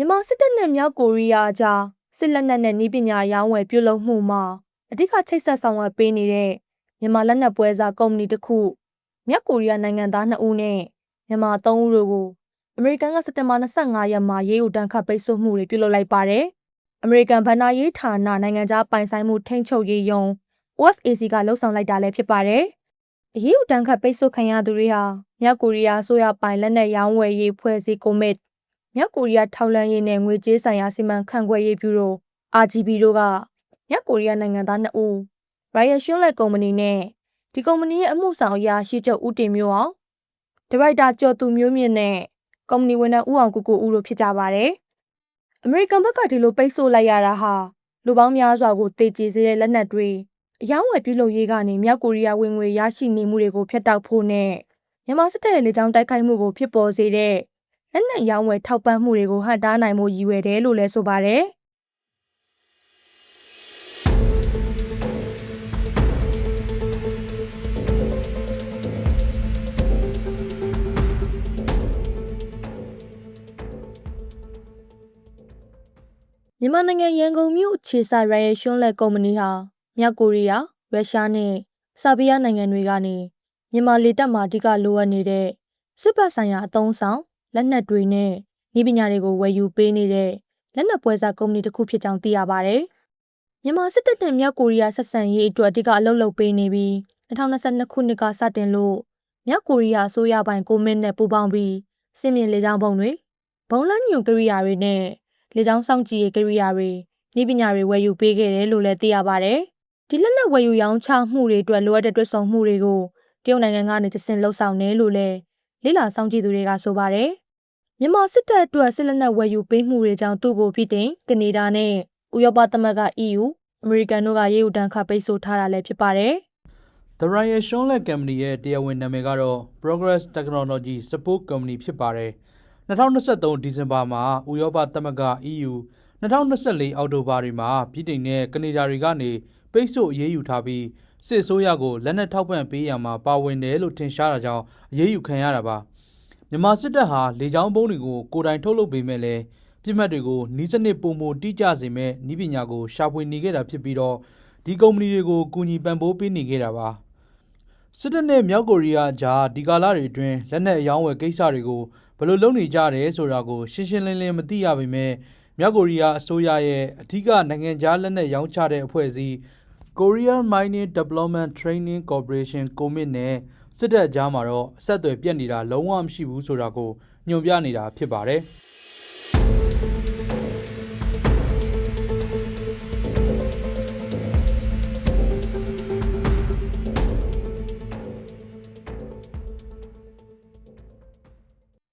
မြန်မာစစ်တပ်နဲ့မြောက်ကိုရီးယားအကြားစစ်လက်နက်နဲ့နည်းပညာရောင်းဝယ်ပြုလုပ်မှုမှာအဓိကချိတ်ဆက်ဆောင်ရွက်ပေးနေတဲ့မြန်မာလက်နက်ပွဲစားကုမ္ပဏီတစ်ခုမြောက်ကိုရီးယားနိုင်ငံသား2ဦးနဲ့မြန်မာ3ဦးတို့ကိုအမေရိကန်ကစက်တင်ဘာ25ရက်မှာရေးယူတန်းခတ်ပိတ်ဆို့မှုတွေပြုလုပ်လိုက်ပါတယ်။အမေရိကန်ဗဏ္ဍာရေးဌာနနိုင်ငံခြားပိုင်ဆိုင်မှုထိန်းချုပ်ရေးယုံ OFAC ကလှုံ့ဆော်လိုက်တာလည်းဖြစ်ပါတယ်။အရေးယူတန်းခတ်ပိတ်ဆို့ခံရသူတွေဟာမြောက်ကိုရီးယားအစိုးရပိုင်လက်နက်ရောင်းဝယ်ရေးဖွဲ့စည်းကွန် မစ်မြောက်ကိုရီးယားထောက်လှမ်းရေးနဲ့ငွေကြေးဆိုင်ရာစီမံခန့်ခွဲရေးဘျူရို RGB တို့ကမြောက်ကိုရီးယားနိုင်ငံသား2ဦး Riot Shunlet ကုမ္ပဏီနဲ့ဒီကုမ္ပဏီရဲ့အမှုဆောင်အရာရှိချုပ်ဦးတင်မျိုးအောင်ဒါရိုက်တာကျော်သူမျိုးမြင့်နဲ့ကုမ္ပဏီဝန်ထမ်းဦးအောင်ကိုကိုဦးတို့ဖြစ်ကြပါတယ်။အမေရိကန်ဘက်ကဒီလိုပိတ်ဆို့လိုက်ရတာဟာလူပေါင်းများစွာကိုတေကျစေတဲ့လက်နက်တွေအယောင်းဝယ်ပြုလုပ်ရေးကနေမြောက်ကိုရီးယားဝင်ငွေရရှိနေမှုတွေကိုဖျက်တောက်ဖို့နဲ့မြန်မာစစ်တပ်ရဲ့လေကြောင်းတိုက်ခိုက်မှုကိုဖြစ်ပေါ်စေတဲ့ လက်နက်ရောင်းဝယ်ထောက်ပံ့မှုတွေကိုဟန့်တားနိုင်မှုရည်ရွယ်တယ်လို့လည်းဆိုပါတယ်။မြန်မာနိုင်ငံရန်ကုန်မြို့ခြေဆိုင်ရရဲ့ရှွန်းလက်ကုမ္ပဏီဟာမြောက်ကိုရီးယားရုရှားနဲ့ဆာဘီးယားနိုင်ငံတွေကနေမြန်မာလေတပ်မှာအဓိကလိုအပ်နေတဲ့စစ်ဘက်ဆိုင်ရာအသုံးဆောင် လက်နက်တွေနဲ့ဤပညာတွေကိုဝယ်ယူပေးနေတဲ့လက်နက်ပွဲစားကုမ္ပဏီတစ်ခုဖြစ်ကြောင်းသိရပါတယ်။မြန်မာစစ်တပ်နဲ့မြောက်ကိုရီးယားဆက်ဆံရေးအတွက်အဓိကအလုပ်လုပ်ပေးနေပြီး2022ခုနှစ်ကစတင်လို့မြောက်ကိုရီးယားအစိုးရပိုင်ကိုမင်းနဲ့ပူးပေါင်းပြီးစစ်မြေလေကြောင်းပုံတွေဘုံလန်းညွန်ကိရိယာတွေနဲ့လေကြောင်းစောင့်ကြည့်ရေးကိရိယာတွေဤပညာတွေဝယ်ယူပေးခဲ့တယ်လို့လည်းသိရပါတယ်။ဒီလက်နက်ဝယ်ယူရောင်းချမှုတွေအတွက်လိုအပ်တဲ့တွက်ဆုံမှုတွေကိုတရုတ်နိုင်ငံကနေတဆင့်လှုပ်ဆောင်နေလို့လည်း လိလာစောင့်ကြည့်သူတွေကဆိုပါတယ်။မြန်မာစစ်တပ်အတွက်စစ်လက်နက်ဝယ်ယူပေးမှုတွေကြောင့်သူ့ကိုပြည်တင်ကနေဒါနဲ့ဥရောပသမဂ္ဂ EU အမေရိကန်တို့ကရေးယူတန်းခပိတ်ဆို့ထားတာလည်းဖြစ်ပါတယ်။ The Ryan Shonlet Company ရဲ့တရားဝင်နာမည်ကတော့ Progress Technology Support Company ဖြစ်ပါတယ်။2023ဒီဇင်ဘာမှာဥရောပသမဂ္ဂ EU 2024အောက်တိုဘာတွေမှာပြည်ထောင်နဲ့ကနေဒါတွေကနေပိတ်ဆို့အရေးယူထားပြီး စစ်အစိုးရကိုလက်နက်ထောက်ပံ့ပေးရမှာပါဝင်တယ်လို့ထင်ရှားတာကြောင့်အရေးယူခံရတာပါမြန်မာစစ်တပ်ဟာလေကြောင်းဘုံတွေကိုကိုယ်တိုင်ထုတ်လုပ်ပေးမဲ့လဲပြစ်မှတ်တွေကိုနီးစနစ်ပုံမတိကျစေမဲ့ဤပညာကိုရှာဖွေနေခဲ့တာဖြစ်ပြီးတော့ဒီကုမ္ပဏီတွေကိုကူညီပံ့ပိုးပေးနေခဲ့တာပါစစ်တပ်နဲ့မြောက်ကိုရီးယားကြားဒီကာလတွေအတွင်းလက်နက်အယောင်းဝယ်ကိစ္စတွေကိုဘယ်လိုလုပ်နေကြတယ်ဆိုတာကိုရှင်းရှင်းလင်းလင်းမသိရပေမဲ့မြောက်ကိုရီးယားအစိုးရရဲ့အထူးကနိုင်ငံခြားလက်နက်ရောင်းချတဲ့အဖွဲ့အစည်း Korean Mining Development Training Corporation ကိုမစ်နဲ့စစ်တပ်ကြားမှာတော့အဆက်အသွယ်ပြတ်နေတာလုံးဝမရှိဘူးဆိုတာကိုညွှန်ပြနေတာဖြစ်ပါတယ်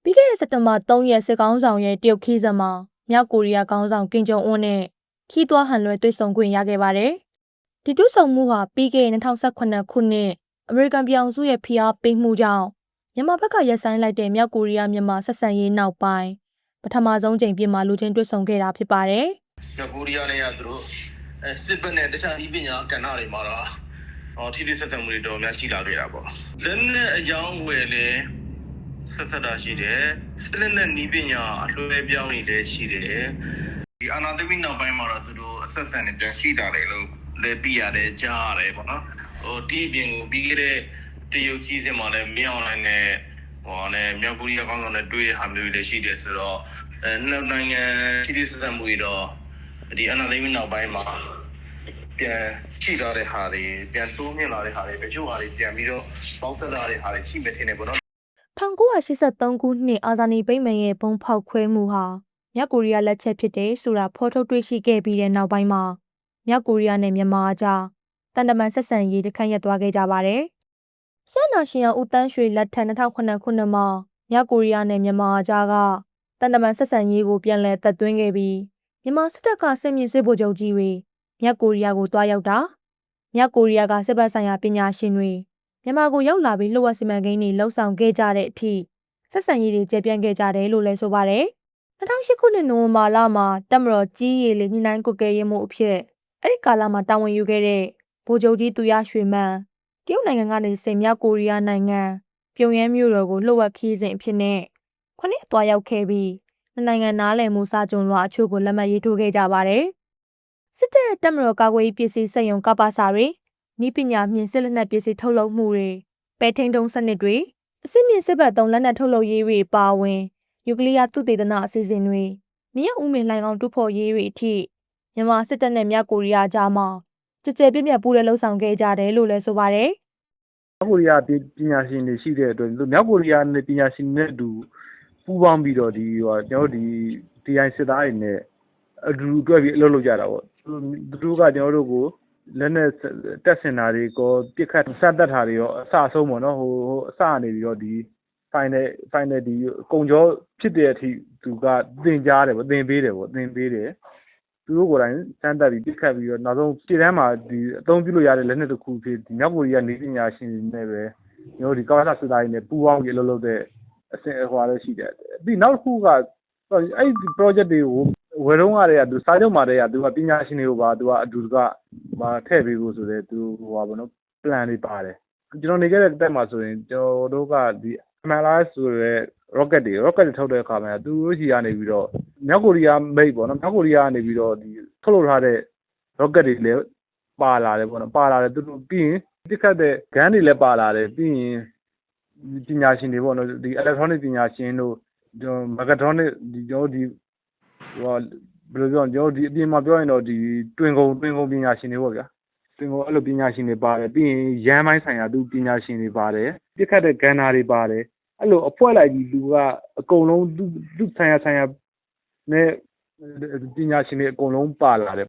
ပြီးခဲ့တဲ့စက်တင်ဘာ3ရက်စစ်ကောင်းဆောင်ရဲ့တရုတ်ခီးစမှာမြောက်ကိုရီးယားခေါင်းဆောင်ကင်ဂျုံအွန်းနဲ့ခီးသွွားဟန်လွဲတွေ့ဆုံခွင့်ရခဲ့ပါတယ်။ ဒီတွေ့ဆုံမှုဟာပြီးခဲ့တဲ့2018ခုနှစ်အမေရိကန်ပြည်အောင်စုရဲ့ဖိအားပေးမှုကြောင့်မြန်မာဘက်ကရက်ဆိုင်လိုက်တဲ့မြောက်ကိုရီးယားမြန်မာဆက်ဆံရေးနောက်ပိုင်းပထမဆုံးချိန်ပြင်မှာလူချင်းတွေ့ဆုံခဲ့တာဖြစ်ပါတယ်။မြောက်ကိုရီးယားနဲ့ကသူတို့အဲစစ်ဘက်နဲ့တခြားဤပညာကဏ္ဍတွေမှာတော့ဟောထိထိဆက်ဆက်မှုတွေတော်များရှိလာခဲ့တာပေါ့။လက်နဲ့အယောင်းဝယ်လေဆက်ဆက်တာရှိတယ်စစ်လက်နဲ့ဤပညာအလွှဲပြောင်းနေလည်းရှိတယ်။ဒီအနာသမီနောက်ပိုင်းမှာတော့သူတို့အဆက်ဆက်နဲ့ပြန်ရှိတာလေလို့ လည်းသိရတယ်ကြားရတယ်ပေါ့နော်။ဟိုဒီအပြင်ကိုပြီးခဲ့တဲ့တရုတ်ကြီးစင်မှာလည်းမင်းအောင်လိုင်းနဲ့ဟောနဲ့မြောက်ကိုရီးယားကောင်းဆောင်နဲ့တွေ့တဲ့ဟာမျိုးတွေလည်းရှိတယ်ဆိုတော့အဲနောက်နိုင်ငံထိထိဆက်ဆက်မှုတွေတော့ဒီအနာသိမ်းနောက်ပိုင်းမှာပြန်ရှိလာတဲ့ဟာတွေပြန်တိုးမြင့်လာတဲ့ဟာတွေတချို့ဟာတွေပြန်ပြီးတော့ပေါင်းဆက်လာတဲ့ဟာတွေရှိမှထင်တယ်ပေါ့နော်1983ခုနှစ်အာဇာနည်ပိမန်ရဲ့ဘုံဖောက်ခွဲမှုဟာမြောက်ကိုရီးယားလက်ချက်ဖြစ်တဲ့ဆိုတာဖော်ထုတ်တွေ့ရှိခဲ့ပြီးတဲ့နောက်ပိုင်းမှာ မြောက်ကိုရီးယားနဲ့မြန်မာအကြားတန်တမန်ဆက်ဆံရေးတခန့်ရက်သွားခဲ့ကြပါတယ်။ဆက်နာရှင်ဦးတန်းရွှေလက်ထက်2009ခုနှစ်မှာမြောက်ကိုရီးယားနဲ့မြန်မာအကြားကတန်တမန်ဆက်ဆံရေးကိုပြန်လည်သက်သွင်းခဲ့ပြီးမြန်မာစစ်တပ်ကစစ်မြင့်စစ်ဗိုလ်ချုပ်ကြီးတွေမြောက်ကိုရီးယားကိုတွားရောက်တာမြောက်ကိုရီးယားကစစ်ဘက်ဆိုင်ရာပညာရှင်တွေမြန်မာကိုရောက်လာပြီးလှုပ်ဝက်စီမံကိန်းတွေလှုပ်ဆောင်ခဲ့ကြတဲ့အထိဆက်ဆံရေးတွေကျေပြန့်ခဲ့ကြတယ်လို့လည်းဆိုပါတယ်2008ခုနှစ်နိုဝင်ဘာလမှာတက်မတော်ကြီးရည်လေးညှိနှိုင်းကုတ်ကဲရေးမှုအဖြစ် အဲ့ဒီကာလမှာတာဝန်ယူခဲ့တဲ့ဗိုလ်ချုပ်ကြီးသူရရွှေမန်းတရုတ်နိုင်ငံကနေစင်မြောက်ကိုရီးယားနိုင်ငံပြုံယမ်းမြို့တော်ကိုလှုပ်ဝက်ခီးစဉ်အဖြစ်နဲ့ခုနှစ်သွားရောက်ခဲ့ပြီးနှစ်နိုင်ငံနားလည်မှုစာချုပ်လွှာအချို့ကိုလက်မှတ်ရေးထိုးခဲ့ကြပါတယ်။စစ်တပ်တပ်မတော်ကာကွယ်ရေးပစ္စည်းစက်ရုံကပ္ပစာတွေဤပညာမြင့်စစ်လက်နက်ပစ္စည်းထုတ်လုပ်မှုတွေပဲထိန်တုံးစနစ်တွေအစစ်မြင့်စစ်ဘက်သုံးလက်နက်ထုတ်လုပ်ရေးတွေပါဝင်နျူကလ িয়ার သုတေသနအစီအစဉ်တွေမြေဥမင်လှိုင်ကောင်တူဖို့ရေးတွေအထိ မြန်မာစစ်တပ်နဲ့မြောက်ကိုရီးယားကြားမှာကြကြပြည့်ပြည့်ပူးရဲလှုပ်ဆောင်ခဲ့ကြတယ်လို့လည်းဆိုပါတယ်။မြောက်ကိုရီးယားပညာရှင်တွေရှိတဲ့အတွက်မြောက်ကိုရီးယားနဲ့ပညာရှင်တွေနဲ့အတူပူးပေါင်းပြီးတော့ဒီဟိုကျွန်တော်တို့ဒီ DI စစ်သားတွေနဲ့အတူတူတွဲပြီးအလုပ်လုပ်ကြတာပေါ့သူတို့ကကျွန်တော်တို့ကိုလက်နဲ့တက်စင်တာတွေကောပြစ်ခတ်စတက်တာတွေရောအစအဆုံးပေါ့နော်ဟိုဟိုအစကနေပြီးတော့ဒီ final final ဒီကုံကြောဖြစ်တဲ့အထိသူကသင်ကြားတယ်ပေါ့သင်ပေးတယ်ပေါ့သင်ပေးတယ် သူတို့ကိုယ်တိုင်စမ်းတက်ပြီးပြစ်ခတ်ပြီးတော့နောက်ဆုံးခြေတန်းမှာဒီအသုံးပြုလို့ရတဲ့လက်နက်တစ်ခုဖြစ်ဒီမြောက်ကိုရီးယားနေပညာရှင်တွေနဲ့ပဲကျွန်တော်ဒီကာဝါစစ်သားတွေနဲ့ပူးပေါင်းပြီးအလုပ်လုပ်တဲ့အဆင့်အဟွာလည်းရှိတယ်ပြီးနောက်တစ်ခုကအဲ့ဒီ project တွေကိုဝယ်တော့ကတည်းကသူစာချုပ်မှာတည်းကသူကပညာရှင်တွေကိုပါသူကအတူတကမှာထည့်ပေးဖို့ဆိုတဲ့သူဟိုပါဘောနော် plan တွေပါတယ်ကျွန်တော်နေခဲ့တဲ့တက်မှာဆိုရင်ကျွန်တော်တို့ကဒီ MLRS ဆိုရဲ rocket တွေ rocket တွေထုတ်တဲ့အခါမှာသူတို့ရှိကနေပြီးတော့မြောက်ကိုရီးယားမိတ်ပေါ့နော်မြောက်ကိုရီးယားကနေပြီးတော့ဒီထုတ်လုပ်ထားတဲ့ rocket တွေလည်းပါလာတယ်ပေါ့နော်ပါလာတယ်သူတို့ပြီးရင်တစ်ခတ်တဲ့ gun တွေလည်းပါလာတယ်ပြီးရင်ပညာရှင်တွေပေါ့နော်ဒီ electronic ပညာရှင်တို့ကျွန်တော် mechatronic ဒီကျွန်တော်ဒီဟိုဘယ်လိုပြောကျွန်တော်ဒီအပြင်မှာပြောရင်တော့ဒီတွင်ကုန်တွင်ကုန်ပညာရှင်တွေပေါ့ဗျာတွင်ကုန်အဲ့လိုပညာရှင်တွေပါတယ်ပြီးရင်ရန်ပိုင်းဆိုင်ရာသူပညာရှင်တွေပါတယ်တစ်ခတ်တဲ့ gunner တွေပါတယ် အဲ့လိုအဖွဲ့လိုက်ကြီးလူကအကုန်လုံးသူသူဆိုင်ရာဆိုင်ရာနဲ့ပညာရှင်တွေအကုန်လုံးပါလာတယ်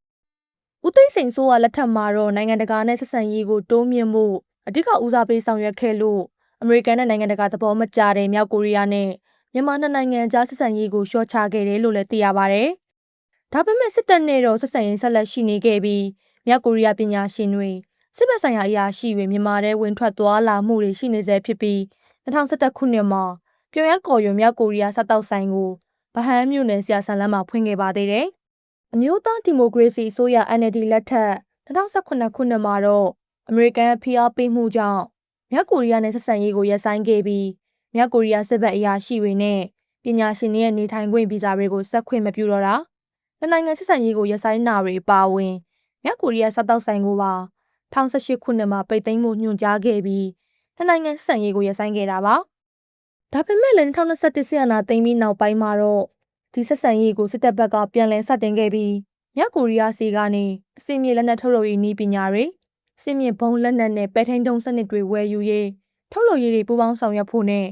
ဦးသိန်းစိန်ဆိုးကလက်ထက်မှာတော့နိုင်ငံတကာနဲ့ဆက်ဆံရေးကိုတိုးမြှင့်မှုအဓိကဦးစားပေးဆောင်ရွက်ခဲ့လို့အမေရိကန်နဲ့နိုင်ငံတကာသဘောမကျတဲ့မြောက်ကိုရီးယားနဲ့မြန်မာနှစ်နိုင်ငံကြားဆက်ဆံရေးကိုလျှော့ချခဲ့တယ်လို့လည်းသိရပါဗျ။ဒါပေမဲ့စစ်တပ်နဲ့တော့ဆက်ဆံရေးဆက်လက်ရှိနေခဲ့ပြီးမြောက်ကိုရီးယားပညာရှင်တွေစစ်ဘက်ဆိုင်ရာအရာရှိတွေမြန်မာထဲဝင်ထွက်သွားလာမှုတွေရှိနေဆဲဖြစ်ပြီး 2011ခုနှစ်မှာပြုံယမ်းကော်ရွံမြောက်ကိုရီးယားစတောက်ဆိုင်ကိုဗဟန်းမြို့နယ်ဆရာဆန်လမ်းမှာဖွင့်ခဲ့ပါသေးတယ်။အမျိုးသားဒီမိုကရေစီအစိုးရ NLD လက်ထက်2018ခုနှစ်မှာတော့အမေရိကန်ဖိအားပေးမှုကြောင့်မြောက်ကိုရီးယားနဲ့ဆက်ဆံရေးကိုရပ်ဆိုင်းခဲ့ပြီးမြောက်ကိုရီးယားစစ်ဘက်အရာရှိတွေနဲ့ပညာရှင်တွေရဲ့နေထိုင်ခွင့်ဗီဇာတွေကိုဆက်ခွင့်မပြုတော့တာနှစ်နိုင်ငံဆက်ဆံရေးကိုရပ်ဆိုင်းတာတွေအပါအဝင်မြောက်ကိုရီးယားစတောက်ဆိုင်ကိုပါ2018ခုနှစ်မှာပိတ်သိမ်းမှုညွှန်ကြားခဲ့ပြီး နှစ်နိုင်ငံဆက်ဆံရေးကိုရပ်ဆိုင်းခဲ့တာပါဒါပေမဲ့လည်း2021ဆီယနာသိမ်းပြီးနောက်ပိုင်းမှာတော့ဒီဆက်ဆံရေးကိုစစ်တပ်ဘက်ကပြန်လည်စတင်ခဲ့ပြီးမြောက်ကိုရီးယားစီကနေအစင်မြေလက်နက်ထုတ်လုပ်ရေးနည်းပညာတွေအစင်မြေဘုံလက်နက်နဲ့ပဲထိန်တုံးစနစ်တွေဝယ်ယူရေးထုတ်လုပ်ရေးတွေပူးပေါင်းဆောင်ရွက်ဖို့နဲ့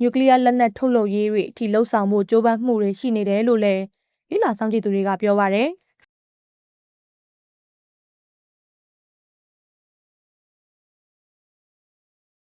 နျူကလ িয়ার လက်နက်ထုတ်လုပ်ရေးတွေအထိလှုံ့ဆော်မှုကြိုးပမ်းမှုတွေရှိနေတယ်လို့လည်းလိလာဆောင်ကြည့်သူတွေကပြောပါရယ်။